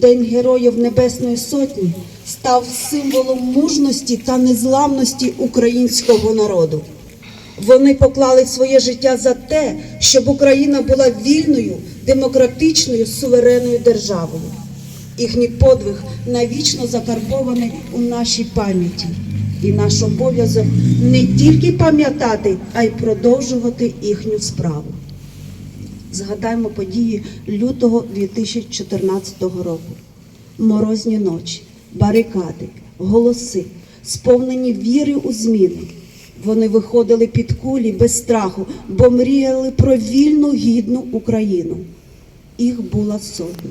День Героїв Небесної Сотні став символом мужності та незламності українського народу. Вони поклали своє життя за те, щоб Україна була вільною, демократичною, суверенною державою. Їхній подвиг навічно закарбований у нашій пам'яті. І наш обов'язок не тільки пам'ятати, а й продовжувати їхню справу. Згадаймо події лютого 2014 року. Морозні ночі, барикади, голоси, сповнені віри у зміни. Вони виходили під кулі без страху, бо мріяли про вільну гідну Україну. Їх була сотня.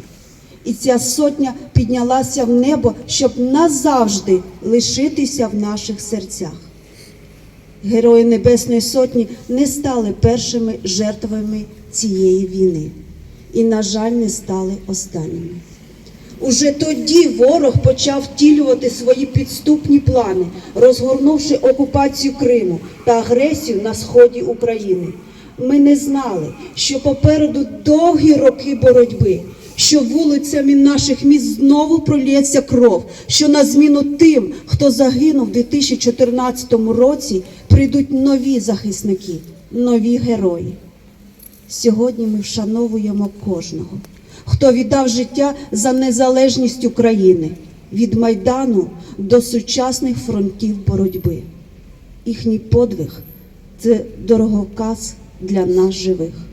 І ця сотня піднялася в небо, щоб назавжди лишитися в наших серцях. Герої Небесної Сотні не стали першими жертвами цієї війни і, на жаль, не стали останніми. Уже тоді ворог почав втілювати свої підступні плани, розгорнувши окупацію Криму та агресію на сході України. Ми не знали, що попереду довгі роки боротьби, що вулицями наших міст знову пролється кров, що на зміну тим, хто загинув у 2014 році, прийдуть нові захисники, нові герої. Сьогодні ми вшановуємо кожного, хто віддав життя за незалежність України від Майдану до сучасних фронтів боротьби. Їхній подвиг це дороговказ для нас живих.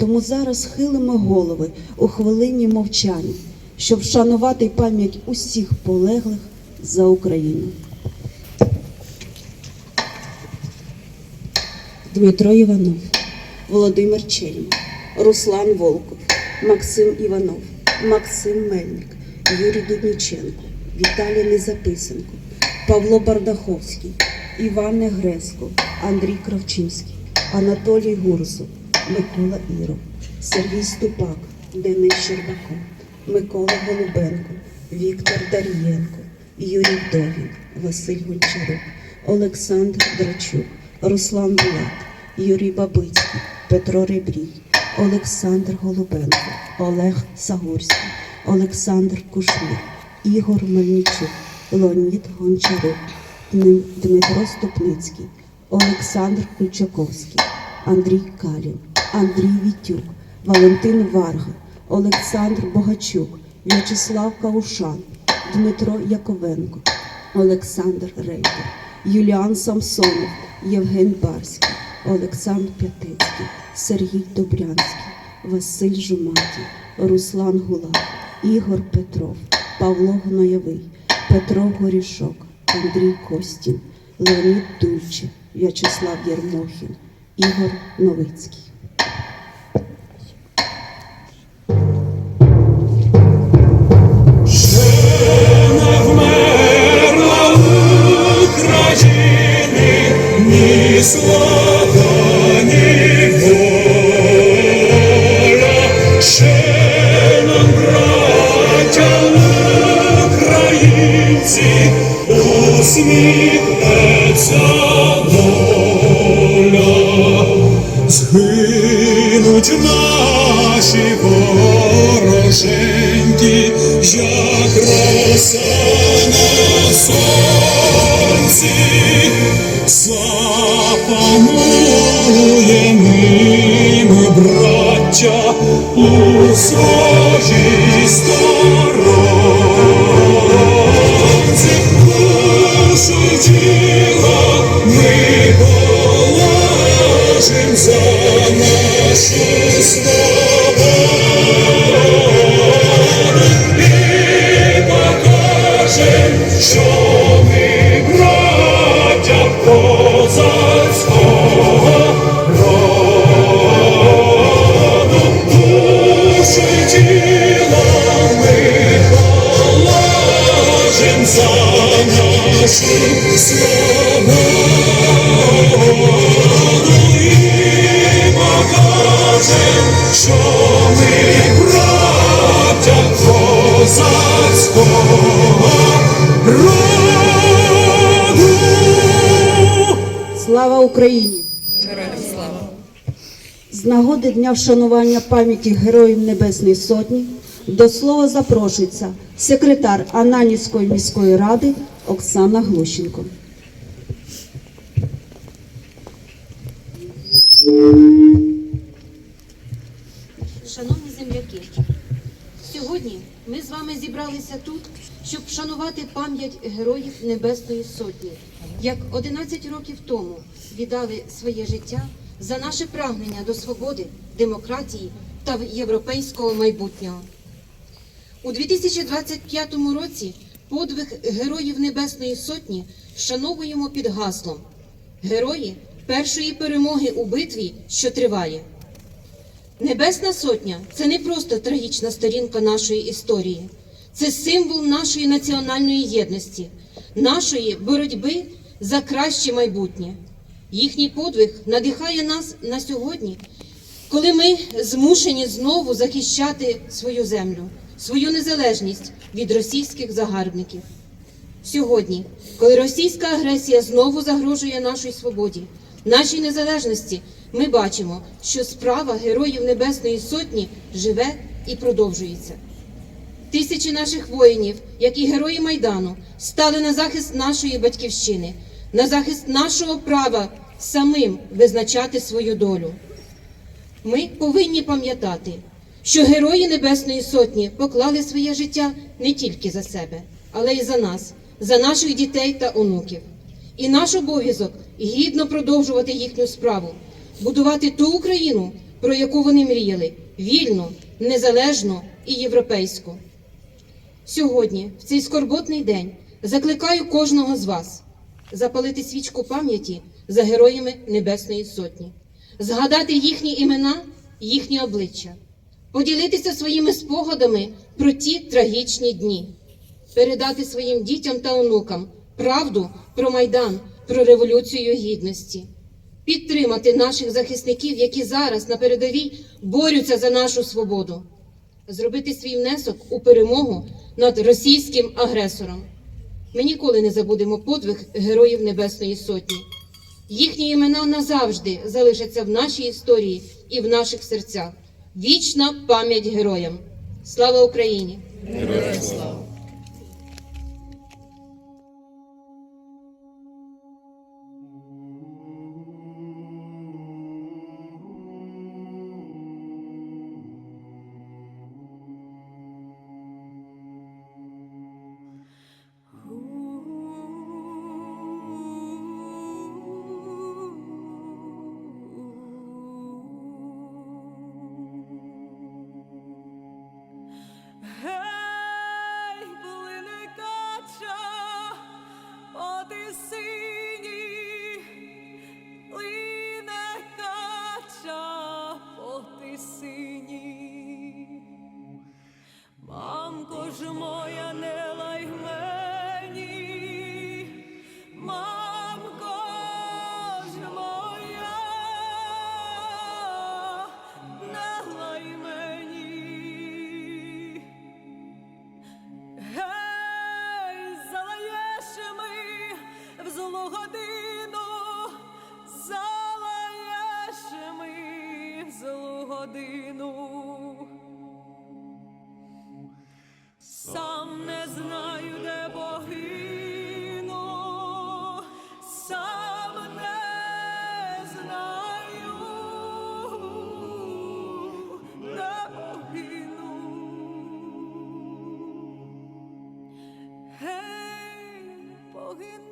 Тому зараз хилимо голови у хвилині мовчання, щоб вшанувати пам'ять усіх полеглих за Україну. Дмитро Іванов, Володимир Чельма, Руслан Волков, Максим Іванов, Максим Мельник, Юрій Дудніченко, Віталій Незаписенко, Павло Бардаховський, Іван Негреско, Андрій Кравчинський, Анатолій Гурзов, Микола Іров, Сергій Ступак, Денис Щербаков, Микола Голубенко, Віктор Дарієнко, Юрій Вдовін, Василь Гончарук, Олександр Драчук, Руслан Булат, Юрій Бабицький, Петро Ребрій, Олександр Голубенко, Олег Сагурський, Олександр Кушнір, Ігор Мельничук, Леонід Гончарук, Дмитро Ступницький, Олександр Кульчаковський, Андрій Калін, Андрій Вітюк, Валентин Варга, Олександр Богачук, В'ячеслав Каушан, Дмитро Яковенко, Олександр Рейдер, Юліан Самсонов, Євген Барський, Олександр П'ятицький, Сергій Добрянський, Василь Жуматій, Руслан Гулак, Ігор Петров, Павло Гноєвий, Петро Горішок, Андрій Костін, Леонід Дульче, В'ячеслав Єрмохін, Ігор Новицький. Згинуть наші вороженьки, як роса на сонці, запануємо ми, браття, у своїй роду. Слава Україні! Героям слава! З нагоди Дня вшанування пам'яті Героїв Небесної Сотні До слова запрошується секретар Ананівської міської ради Оксана Глущенко. Шановні земляки, сьогодні ми з вами зібралися тут, щоб вшанувати пам'ять героїв Небесної Сотні, як 11 років тому віддали своє життя за наше прагнення до свободи, демократії та європейського майбутнього. У 2025 році подвиг героїв Небесної Сотні вшановуємо під гаслом Герої першої перемоги у битві, що триває. Небесна Сотня це не просто трагічна сторінка нашої історії, це символ нашої національної єдності, нашої боротьби за краще майбутнє. Їхній подвиг надихає нас на сьогодні, коли ми змушені знову захищати свою землю, свою незалежність від російських загарбників. Сьогодні, коли російська агресія знову загрожує нашій свободі, нашій незалежності, ми бачимо, що справа героїв Небесної Сотні живе і продовжується. Тисячі наших воїнів, як і герої Майдану, стали на захист нашої батьківщини, на захист нашого права самим визначати свою долю. Ми повинні пам'ятати, що герої Небесної Сотні поклали своє життя не тільки за себе, але й за нас, за наших дітей та онуків. І наш обов'язок гідно продовжувати їхню справу, будувати ту Україну, про яку вони мріяли, вільну, незалежну і європейську. Сьогодні, в цей скорботний день, закликаю кожного з вас запалити свічку пам'яті за героями Небесної Сотні, згадати їхні імена, їхні обличчя, поділитися своїми спогадами про ті трагічні дні, передати своїм дітям та онукам правду про Майдан, про Революцію Гідності, підтримати наших захисників, які зараз на передовій борються за нашу свободу зробити свій внесок у перемогу над російським агресором. Ми ніколи не забудемо подвиг героїв Небесної Сотні. Їхні імена назавжди залишаться в нашій історії і в наших серцях. Вічна пам'ять героям. Слава Україні! Гей, годину. Сам не знаю, де погину, сам не знаю, де погину. Гей, погину.